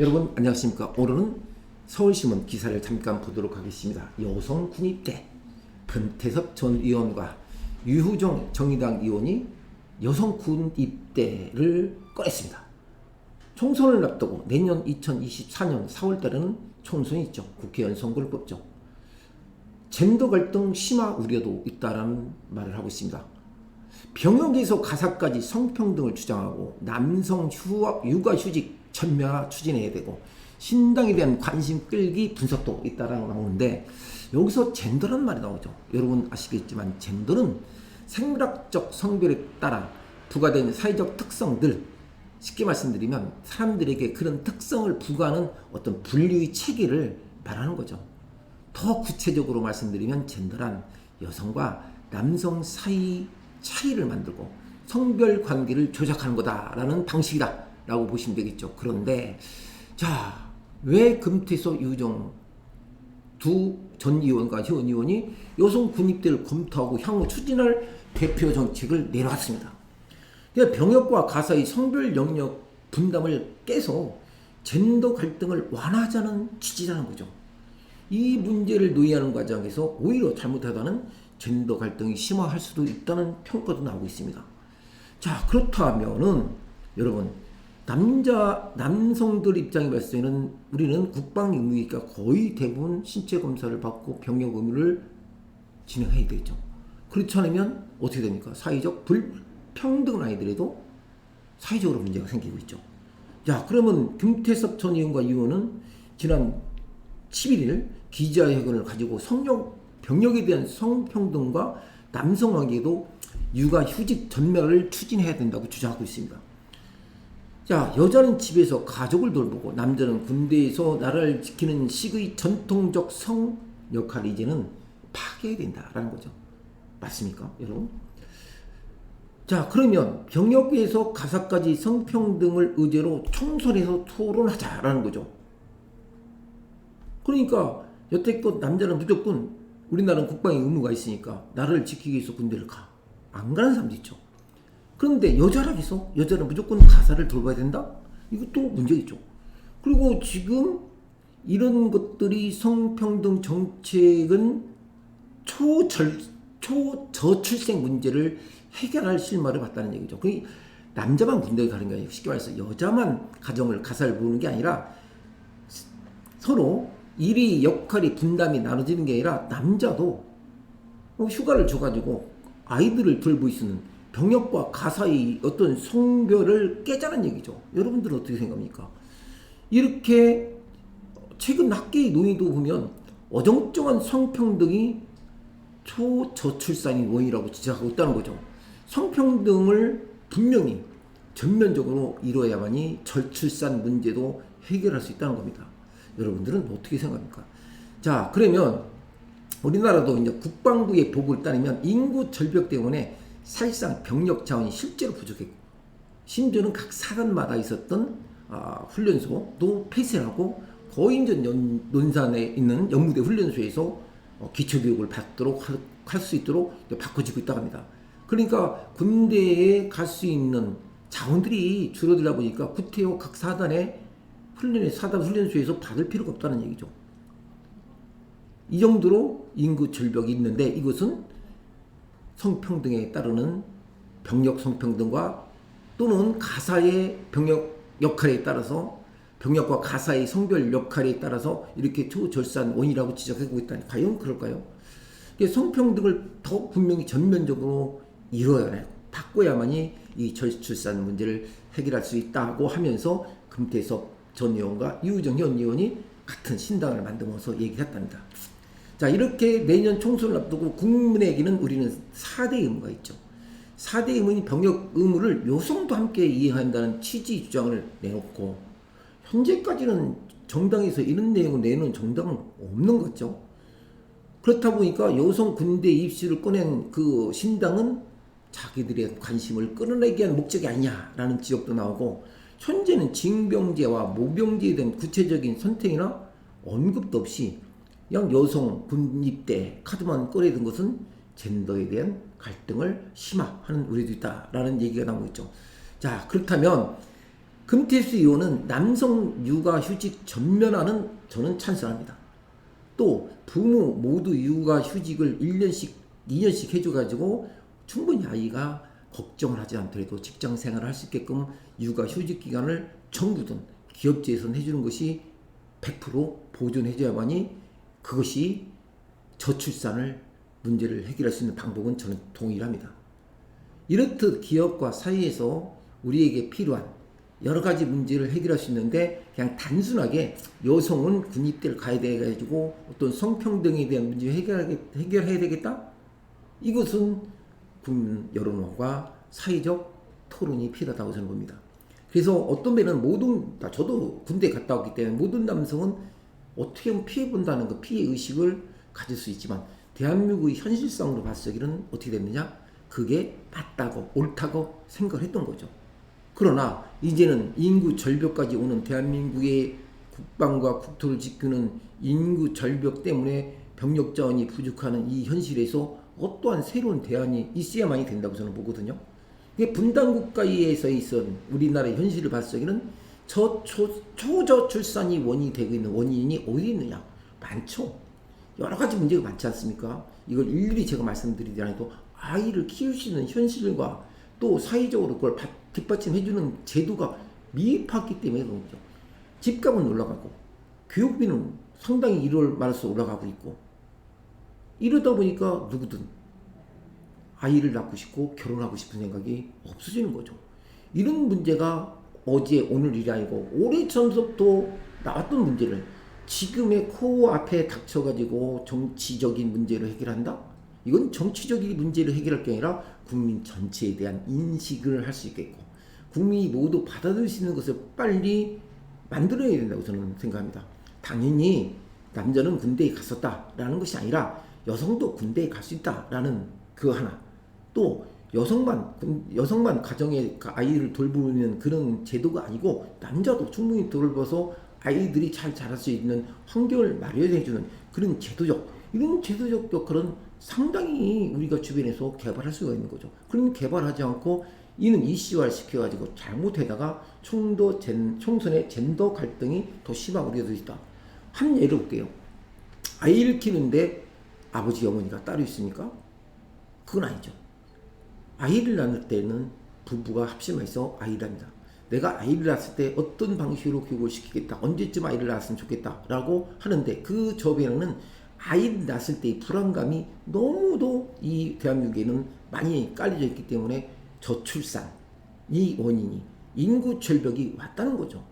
여러분 안녕하십니까. 오늘은 서울신문 기사를 잠깐 보도록 하겠습니다. 여성 군입대 변태섭 전 의원과 유후정 정의당 의원이 여성 군입대를 꺼냈습니다. 총선을 앞두고 내년 2024년 4월달에는 총선이 있죠. 국회의원 선거를 뽑죠. 젠더 갈등 심화 우려도 있다라는 말을 하고 있습니다. 병역에서 가사까지 성평등을 주장하고 남성 휴학, 육아휴직 전면화 추진해야 되고 신당에 대한 관심 끌기 분석도 있다라고 나오는데 여기서 젠더란 말이 나오죠. 여러분 아시겠지만 젠더는 생물학적 성별에 따라 부과된 사회적 특성들 쉽게 말씀드리면 사람들에게 그런 특성을 부과하는 어떤 분류의 체계를 말하는 거죠. 더 구체적으로 말씀드리면 젠더란 여성과 남성 사이 차이를 만들고 성별 관계를 조작하는 거다라는 방식이다 라고 보시면 되겠죠. 그런데 자, 왜 금태서 유정 두 전 의원과 현 의원이 여성 군입대를 검토하고 향후 추진할 대표 정책을 내놓았습니다. 그러니까 병역과 가사의 성별 영역 분담을 깨서 젠더 갈등을 완화하자는 취지라는 거죠. 이 문제를 논의하는 과정에서 오히려 잘못하다는 젠더 갈등이 심화할 수도 있다는 평가도 나오고 있습니다. 자, 그렇다면은 여러분 남자 남성들 입장에 봤을 때는 우리는 국방 의무니까 거의 대부분 신체 검사를 받고 병역 의무를 진행해야 되죠. 그렇지 않으면 어떻게 됩니까? 사회적 불평등은 아니더라도 사회적으로 문제가 생기고 있죠. 자, 그러면 김태섭 전 의원과 의원은 지난 11일 기자회견을 가지고 성역 병역에 대한 성평등과 남성 관계도 육아 휴직 전멸을 추진해야 된다고 주장하고 있습니다. 자, 여자는 집에서 가족을 돌보고 남자는 군대에서 나라를 지키는 식의 전통적 성 역할이 이제는 파괴해야 된다라는 거죠. 맞습니까, 여러분? 자, 그러면 병역에서 가사까지 성평등을 의제로 총선에서 토론하자라는 거죠. 그러니까 여태껏 남자는 무조건 우리나라는 국방의 의무가 있으니까 나라를 지키기 위해서 군대를 가. 안 가는 사람도 있죠. 그런데 여자라 해서 여자는 무조건 가사를 돌봐야 된다? 이것도 문제겠죠. 그리고 지금 이런 것들이 성평등 정책은 초절, 초저출생 문제를 해결할 실마를 봤다는 얘기죠. 그 남자만 군대에 가는 게 아니고 쉽게 말해서 여자만 가정을 가사를 보는 게 아니라 서로 일이 역할이 분담이 나눠지는 게 아니라 남자도 휴가를 줘가지고 아이들을 돌볼 수 있는 병역과 가사의 어떤 성별을 깨자는 얘기죠. 여러분들은 어떻게 생각합니까? 이렇게 최근 학계의 논의도 보면 어정쩡한 성평등이 초저출산의 원인이라고 지적하고 있다는 거죠. 성평등을 분명히 전면적으로 이루어야만이 저출산 문제도 해결할 수 있다는 겁니다. 여러분들은 어떻게 생각합니까? 자, 그러면 우리나라도 이제 국방부의 보고를 따르면 인구 절벽 때문에 사실상 병력 자원이 실제로 부족했고 심지어는 각 사단마다 있었던 아, 훈련소도 폐쇄하고 이제 연, 논산에 있는 연무대 훈련소에서 어, 기초교육을 받도록 할 수 있도록 바꿔지고 있다고 합니다. 그러니까 군대에 갈 수 있는 자원들이 줄어들다 보니까 구태여 각 사단의 훈련의 사단 훈련소에서 받을 필요가 없다는 얘기죠. 이 정도로 인구 절벽이 있는데 이것은 성평등에 따르는 병력 성평등과 또는 가사의 병력 역할에 따라서 병력과 가사의 성별 역할에 따라서 이렇게 초절산 원이라고 지적하고 있다니 과연 그럴까요? 성평등을 더 분명히 전면적으로 이루어야 해요. 바꿔야만이 이 저출산 문제를 해결할 수 있다고 하면서 금태섭 전 의원과 유정 현 의원이 같은 신당을 만들어서 얘기를 했답니다. 자, 이렇게 내년 총선을 앞두고 국민에게는 우리는 4대 의무가 있죠. 4대 의무인 병역 의무를 여성도 함께 이해한다는 취지 주장을 내놓고 현재까지는 정당에서 이런 내용을 내놓은 정당은 없는 거죠. 그렇다 보니까 여성 군대 입시를 꺼낸 그 신당은 자기들의 관심을 끌어내기 위한 목적이 아니냐라는 지적도 나오고 현재는 징병제와 모병제에 대한 구체적인 선택이나 언급도 없이 그냥 여성 군입대 카드만 꺼내든 것은 젠더에 대한 갈등을 심화하는 우려도 있다라는 얘기가 나오고 있죠. 자 그렇다면 금태수 의원은 남성 육아 휴직 전면화는 저는 찬성합니다. 또 부모 모두 육아 휴직을 1년씩 2년씩 해줘가지고 충분히 아이가 걱정을 하지 않더라도 직장 생활을 할 수 있게끔 육아 휴직 기간을 정부든 기업체에서 해주는 것이 100% 보존해줘야만이 그것이 저출산을 문제를 해결할 수 있는 방법은 저는 동일합니다. 이렇듯 기업과 사회에서 우리에게 필요한 여러 가지 문제를 해결할 수 있는데 그냥 단순하게 여성은 군입대를 가야 돼 가지고 어떤 성평등에 대한 문제 해결하게, 해결해야 되겠다? 이것은 국민 여론과 사회적 토론이 필요하다고 저는 봅니다. 그래서 어떤 면은 모든 다 저도 군대 갔다 왔기 때문에 모든 남성은 어떻게 보면 피해 본다는 그 피해 의식을 가질 수 있지만 대한민국의 현실성으로 봤을 때는 어떻게 됐느냐? 그게 맞다고 옳다고 생각을 했던 거죠. 그러나 이제는 인구 절벽까지 오는 대한민국의 국방과 국토를 지키는 인구 절벽 때문에 병력 자원이 부족하는 이 현실에서 어떠한 새로운 대안이 있어야만이 된다고 저는 보거든요. 이게 분단 국가에 서 있던 우리나라의 현실을 봤을 때는 저 초, 초저출산이 원인이 되고 있는 원인이 어디 있느냐? 많죠. 여러 가지 문제가 많지 않습니까? 이걸 일일이 제가 말씀드리지 않아도 아이를 있는 현실과 또 사회적으로 그걸 뒷받침해주는 제도가 미흡하기 때문에 그런 거죠. 집값은 올라가고 교육비는 상당히 이럴 말해서 올라가고 있고 이러다 보니까 누구든 아이를 낳고 싶고 결혼하고 싶은 생각이 없어지는 거죠. 이런 문제가 어제 오늘이 아니고 오래전부터 나왔던 문제를 지금의 코앞에 닥쳐가지고 정치적인 문제를 해결한다? 이건 정치적인 문제를 해결할 게 아니라 국민 전체에 대한 인식을 할 수 있겠고 국민이 모두 받아들일 수 있는 것을 빨리 만들어야 된다고 저는 생각합니다. 당연히 남자는 군대에 갔었다라는 것이 아니라 여성도 군대에 갈 수 있다라는 그 하나 또 여성만 여성만 가정에 아이를 돌보는 그런 제도가 아니고 남자도 충분히 돌봐서 아이들이 잘 자랄 수 있는 환경을 마련해 주는 그런 제도적 이런 제도적 역할은 상당히 우리가 주변에서 개발할 수가 있는 거죠. 그럼 개발하지 않고 이는 이슈화 시켜가지고 잘못해다가 총도 젠, 총선의 젠더 갈등이 더 심하고 우려도 있다. 한 예를 볼게요. 아이를 키우는데 아버지 어머니가 따로 있습니까? 그건 아니죠. 아이를 낳을 때는 부부가 합심해서 아이를 낳습니다. 내가 아이를 낳았을 때 어떤 방식으로 교육을 시키겠다. 언제쯤 아이를 낳았으면 좋겠다. 라고 하는데 그 저변에는 아이를 낳았을 때의 불안감이 너무도 이 대한민국에는 많이 깔려져 있기 때문에 저출산 이 원인이 인구 절벽이 왔다는 거죠.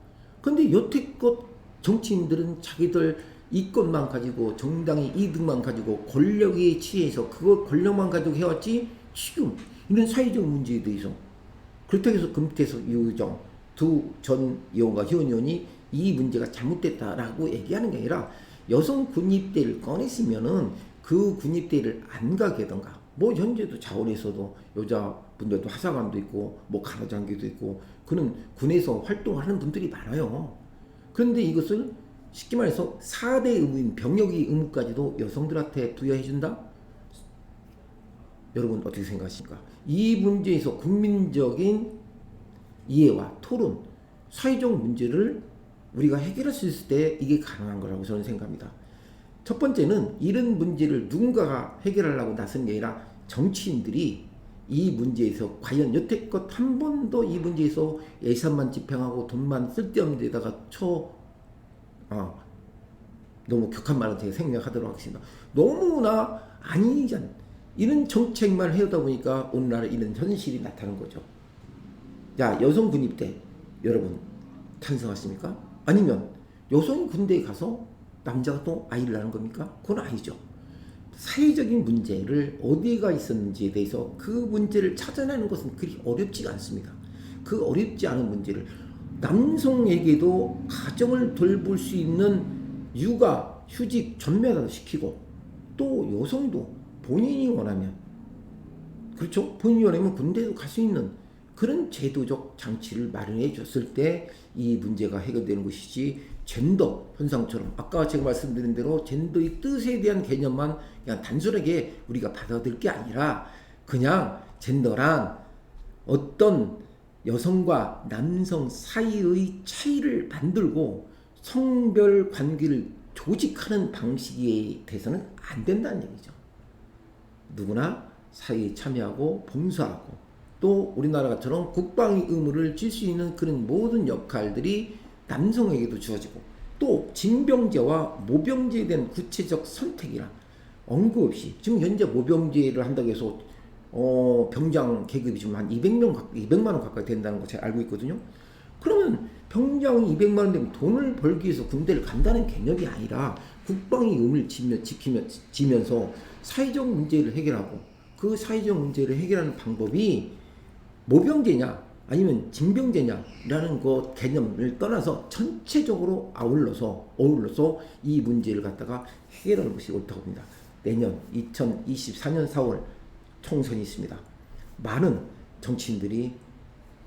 근데 여태껏 정치인들은 자기들 이권만 가지고 정당의 이득만 가지고 권력에 취해서 그거 권력만 가지고 해왔지 지금 이런 사회적 문제에 대해서 그렇다고 해서 금태섭 유정 두 전 의원과 희원 의원이 이 문제가 잘못됐다라고 얘기하는 게 아니라 여성 군입대를 꺼냈으면은 그 군입대를 안 가게 하던가 뭐 현재도 자원에서도 여자분들도 하사관도 있고 뭐 간호장교도 있고 그는 군에서 활동하는 분들이 많아요. 그런데 이것을 쉽게 말해서 4대 의무인 병역의 의무까지도 여성들한테 부여해준다? 여러분 어떻게 생각하십니까? 이 문제에서 국민적인 이해와 토론, 사회적 문제를 우리가 해결할 수 있을 때 이게 가능한 거라고 저는 생각합니다. 첫 번째는 이런 문제를 누군가가 해결하려고 나선 게 아니라 정치인들이 이 문제에서 과연 여태껏 한 번도 이 문제에서 예산만 집행하고 돈만 쓸데없는 데다가 쳐 어, 너무 격한 말은 제가 생략하도록 하겠습니다. 너무나 아니잖 이런 정책만 해오다 보니까 오늘날 이런 현실이 나타난 거죠. 자 여성 군입대 여러분 찬성하십니까? 아니면 여성이 군대에 가서 남자가 또 아이를 낳는 겁니까? 그건 아니죠. 사회적인 문제를 어디가 있었는지에 대해서 그 문제를 찾아내는 것은 그리 어렵지가 않습니다. 그 어렵지 않은 문제를 남성에게도 가정을 돌볼 수 있는 육아, 휴직 전면화도 시키고 또 여성도 본인이 원하면 그렇죠? 본인이 원하면 군대도 갈 수 있는 그런 제도적 장치를 마련해 줬을 때 이 문제가 해결되는 것이지 젠더 현상처럼 아까 제가 말씀드린 대로 젠더의 뜻에 대한 개념만 그냥 단순하게 우리가 받아들일 게 아니라 그냥 젠더란 어떤 여성과 남성 사이의 차이를 만들고 성별 관계를 조직하는 방식에 대해서는 안 된다는 얘기죠. 누구나 사회에 참여하고 봉사하고 또 우리나라처럼 국방의 의무를 질 수 있는 그런 모든 역할들이 남성에게도 주어지고 또 징병제와 모병제에 대한 구체적 선택이나 언급 없이 지금 현재 모병제를 한다고 해서 어, 병장 계급이 지금 한 200명 가 200만 원 가까이 된다는 거 제가 알고 있거든요. 그러면 병장이 200만 원 되면 돈을 벌기 위해서 군대를 간다는 개념이 아니라 국방의 의무를 지며, 지키며, 지면서 사회적 문제를 해결하고 그 사회적 문제를 해결하는 방법이 모병제냐 아니면 징병제냐라는 것 개념을 떠나서 전체적으로 아울러서 어울러서 이 문제를 갖다가 해결하는 것이 옳다고 봅니다. 내년 2024년 4월 총선이 있습니다. 많은 정치인들이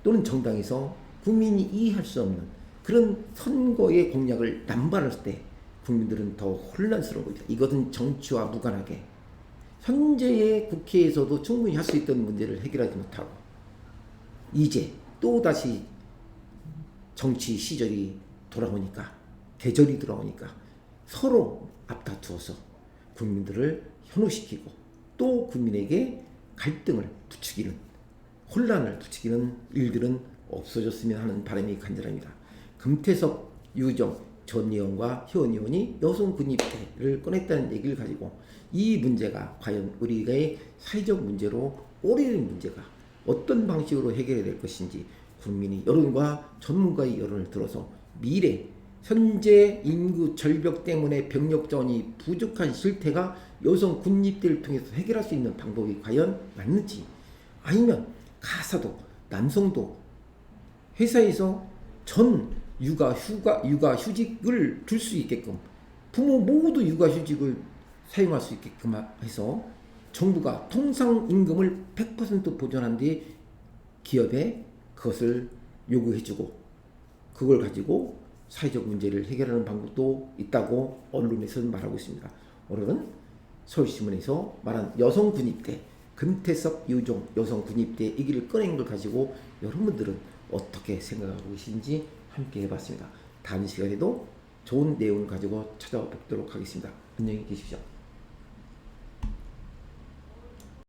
또는 정당에서 국민이 이해할 수 없는 그런 선거의 공약을 남발할 때 국민들은 더 혼란스러운 겁니다. 이것은 정치와 무관하게 현재의 국회에서도 충분히 할 수 있던 문제를 해결하지 못하고 이제 또 다시 정치 시절이 돌아오니까 계절이 돌아오니까 서로 앞다투어서 국민들을 현혹시키고 또 국민에게 갈등을 부추기는 혼란을 부추기는 일들은 없어졌으면 하는 바람이 간절합니다. 금태섭, 유정, 전 의원과 희원 의원이 여성 군입대를 꺼냈다는 얘기를 가지고 이 문제가 과연 우리의 사회적 문제로 오래된 문제가 어떤 방식으로 해결이 될 것인지 국민이 여론과 전문가의 여론을 들어서 미래 현재 인구 절벽 때문에 병력 자원이 부족한 실태가 여성 군입대를 통해서 해결할 수 있는 방법이 과연 맞는지 아니면 가사도 남성도 회사에서 전 육아 휴가 육아 휴직을 줄 수 있게끔 부모 모두 육아 휴직을 사용할 수 있게끔 해서 정부가 통상 임금을 100% 보전한 뒤 기업에 그것을 요구해주고 그걸 가지고 사회적 문제를 해결하는 방법도 있다고 언론에서는 말하고 있습니다. 오늘은 서울신문에서 말한 여성 군입대 금태섭 유종 여성 군입대 얘기를 꺼낸 걸 가지고 여러분들은 어떻게 생각하고 계신지 함께 해봤습니다. 다음 시간에도 좋은 내용을 가지고 찾아뵙도록 하겠습니다. 안녕히 계십시오.